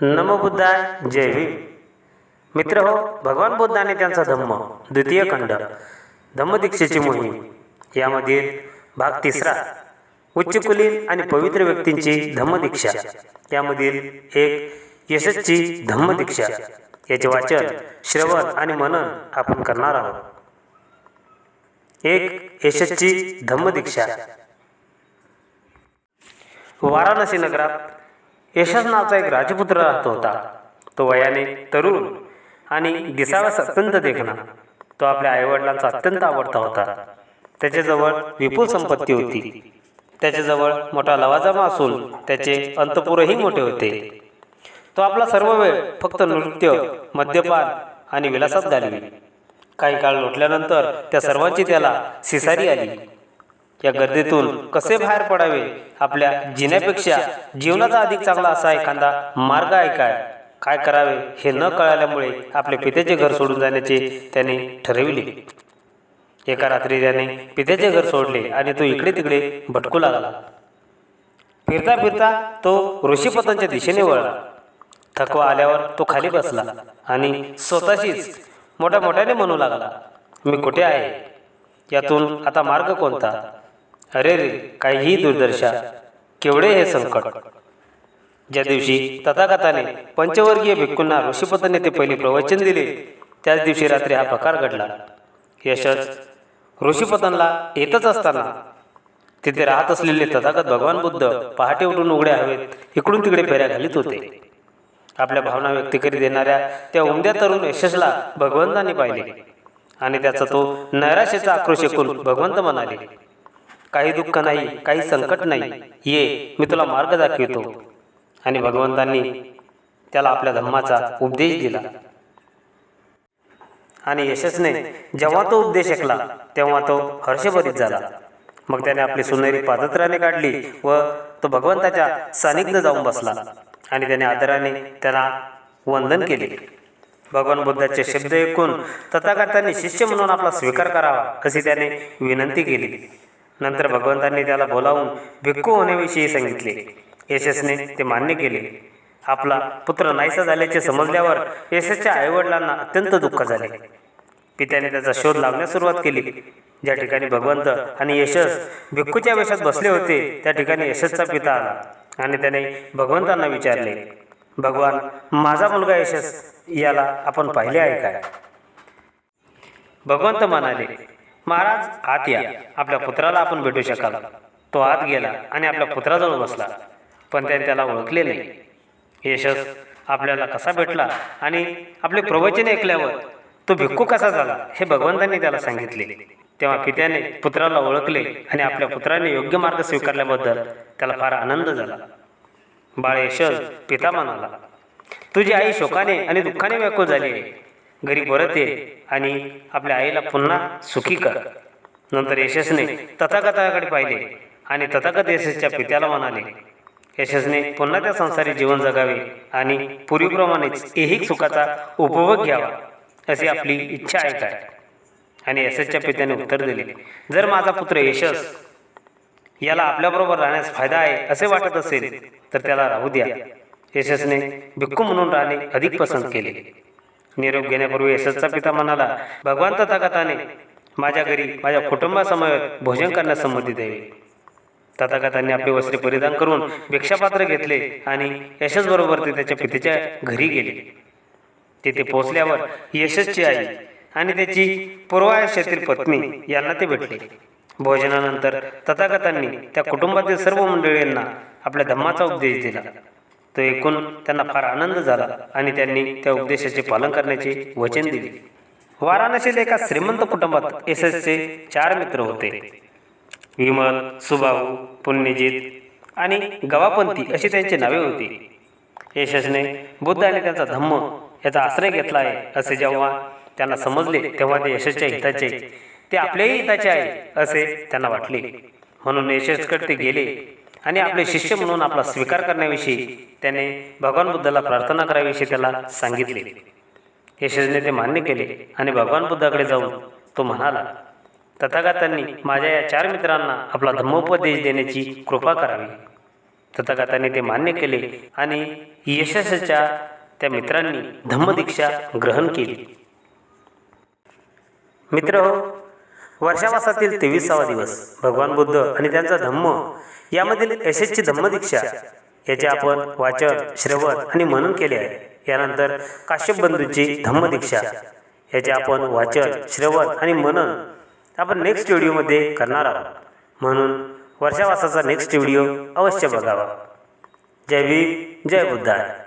नमबुद्धाय जय भीम. मित्र हो भगवान बुद्धाने त्यांचा धम्म द्वितीय खंड धम्मदीक्षेची मोहीम. यामधील भाग तिसरा उच्चकुलीन आणि पवित्र व्यक्तींची धम्मदीक्षा. यामधील एक यशस्वी धम्मदीक्षा. याचे वाचन श्रवण आणि मनन आपण करणार आहोत. एक यशस्वी धम्मदीक्षा. वाराणसी नगरात यशस नावाचा एक राजपुत्र राहत होता. तो वयाने तरुण आणि दिसाव्यास अत्यंत देखणा. तो आपल्या आईवडिलांचा अत्यंत आवडता होता. त्याच्याजवळ विपुल संपत्ती होती. त्याच्याजवळ मोठा लवाजमा असून त्याचे अंतपुरही मोठे होते. तो आपला सर्व वेळ फक्त नृत्य मद्यपान आणि विलासात घालवी. काही काळ लोटल्यानंतर त्या सर्वांची त्याला सिसारी आली. या गर्दीतून कसे बाहेर पडावे? आपल्या जिण्यापेक्षा जीवनाचा अधिक चांगला असा एखादा मार्ग आहे काय? काय करावे हे न कळाल्यामुळे आपले पित्याचे घर सोडून जाण्याचे त्याने ठरविले. एका रात्री त्याने पित्याचे घर सोडले आणि तो इकडे तिकडे भटकू लागला. फिरता फिरता तो ऋषीपतांच्या दिशेने वळला. थकवा आल्यावर तो खाली बसला आणि स्वतःशीच मोठ्या मोठ्याने म्हणू लागला मी कुठे आहे? यातून आता मार्ग कोणता? अरे रे काहीही दुर्दशा. केवढे हे संकट. ज्या दिवशी तथागताने पंचवर्गीय भिक्खूंना ऋषीपतांनी ते पहिले प्रवचन दिले त्याच दिवशी रात्री हा प्रकार घडला. यशच ऋषीपतनला येतच असताना तिथे राहत असलेले तथागत भगवान बुद्ध पहाटे उठून उघड्या हवेत इकडून तिकडे फेऱ्या घालीत होते. आपल्या भावना व्यक्त करीत देणाऱ्या त्या उमद्या तरुण यशसला भगवंताने पाहिले आणि त्याचा तो नैराश्याचा आक्रोश ऐकून भगवंत म्हणाले काही दुःख नाही काही संकट नाही. ये मी तुला मार्ग दाखवितो. आणि भगवंतांनी त्याला आपल्या धम्माचा उपदेश दिला. आणि यशस्ने जेव्हा तो उपदेश ऐकला तेव्हा तो हर्षभरीत झाला. मग त्याने आपली सुनेरी पादत्राने काढली व तो भगवंताच्या सानिध्य जाऊन बसला. आणि त्याने आदराने त्याला वंदन केले. भगवान बुद्धाचे शब्द ऐकून तथागतांनी शिष्य म्हणून आपला स्वीकार करावा अशी त्याने विनंती केली. नंतर भगवंतांनी त्याला बोलावून भिक्खू होण्याविषयी सांगितले. यशसने ते मान्य केले. आपला पुत्र नाहीसा झाल्याचे समजल्यावर यशसच्या आईवडिलांना अत्यंत दुःख झाले. पित्याने त्याचा शोध लावण्यास सुरुवात केली. ज्या ठिकाणी भगवंत आणि यशस भिक्खूच्या वेशात बसले होते त्या ठिकाणी यशसचा पिता आला आणि त्याने भगवंतांना विचारले भगवान माझा मुलगा यशस याला आपण पाहिले आहे काय? भगवंत म्हणाले महाराज आत या. आपल्या पुत्राला आपण भेटू शकाल. तो आत गेला आणि आपल्या पुत्राजवळ बसला. पण त्याने त्याला ओळखले नाही. यशस आपल्याला कसा भेटला आणि आपले प्रवचन ऐकल्यावर तो भिक्खू कसा झाला हे भगवंतांनी त्याला सांगितले. तेव्हा पित्याने पुत्राला ओळखले आणि आपल्या पुत्राने योग्य मार्ग स्वीकारल्याबद्दल त्याला फार आनंद झाला. बाळ यशस पिता म्हणाला तुझी आई शोकाने आणि दुःखाने व्याकुळ झाली आहे. घरी परत ये आणि आपल्या आईला पुन्हा सुखी कर. नंतर यशसने तथागताकडे पाहिले आणि तथागत यशसच्या पित्याला म्हणाले यशसने पुन्हा त्या संसारी जीवन जगावे आणि पूर्वीप्रमाणेच ऐहिक सुखाचा उपभोग घ्यावा अशी आपली इच्छा आहे काय? आणि यशसच्या पित्याने उत्तर दिले जर माझा पुत्र यशस याला आपल्याबरोबर राहण्यास फायदा आहे असे वाटत असेल तर त्याला राहू द्या. यशसने भिक्खू म्हणून राहणे अधिक पसंत केले. निरोप घेण्यापूर्वी यशसचा पिता म्हणाला भगवान तथागताने माझ्या घरी माझ्या कुटुंबासमवेत भोजन करण्यास संमती द्यावी. तथागतांनी आपले वस्त्रे परिधान करून भिक्षापात्र घेतले आणि यशस बरोबर ते त्याच्या पितेच्या घरी गेले. तिथे पोहोचल्यावर यशसची आई आणि त्याची पूर्वायुष्यातील पत्नी यांना ते भेटले. भोजनानंतर तथागतांनी त्या कुटुंबातील सर्व मंडळींना आपल्या धम्माचा उपदेश दिला. तो ऐकून त्यांना फार आनंद झाला आणि त्यांनी त्या उपदेशाचे पालन करण्याचे वचन दिले. वाराणसीत एका श्रीमंत कुटुंबात एसएसचे चार मित्र होते. विमल सुबाहू पुण्यजित आणि गवापंथी अशी त्यांची नावे होती. यशसने बुद्ध आणि त्यांचा धम्म याचा आश्रय घेतला आहे असे जेव्हा त्यांना समजले तेव्हा ते यशसच्या हिताचे ते आपल्याही हिताचे आहे असे त्यांना वाटले. म्हणून यशसकडे ते गेले. आणि आपले शिष्य म्हणून आपला स्वीकार करण्याविषयी त्याने भगवान बुद्धाला प्रार्थना कराविषयी त्याला सांगितले. यशसने ते मान्य केले आणि भगवान बुद्धाकडे जाऊन तो म्हणाला तथागतांनी माझ्या या चार मित्रांना आपला धम्मोपदेश देण्याची कृपा करावी. तथागताने ते मान्य केले आणि यशस्च्या त्या मित्रांनी धम्मदीक्षा ग्रहण केली. मित्र वर्षावासातील तेविसावा दिवस भगवान बुद्ध आणि त्यांचा धम्म यामधील यशस्ची धम्मदीक्षा याचे आपण वाचन श्रवण आणि मनन केले आहे. यानंतर काश्यप बंधूची धम्मदीक्षा याचे आपण वाचन श्रवण आणि मनन आपण नेक्स्ट व्हिडिओमध्ये करणार आहोत. म्हणून वर्षावासाचा नेक्स्ट व्हिडिओ अवश्य बघावा. जय भीम जय बुद्धाय.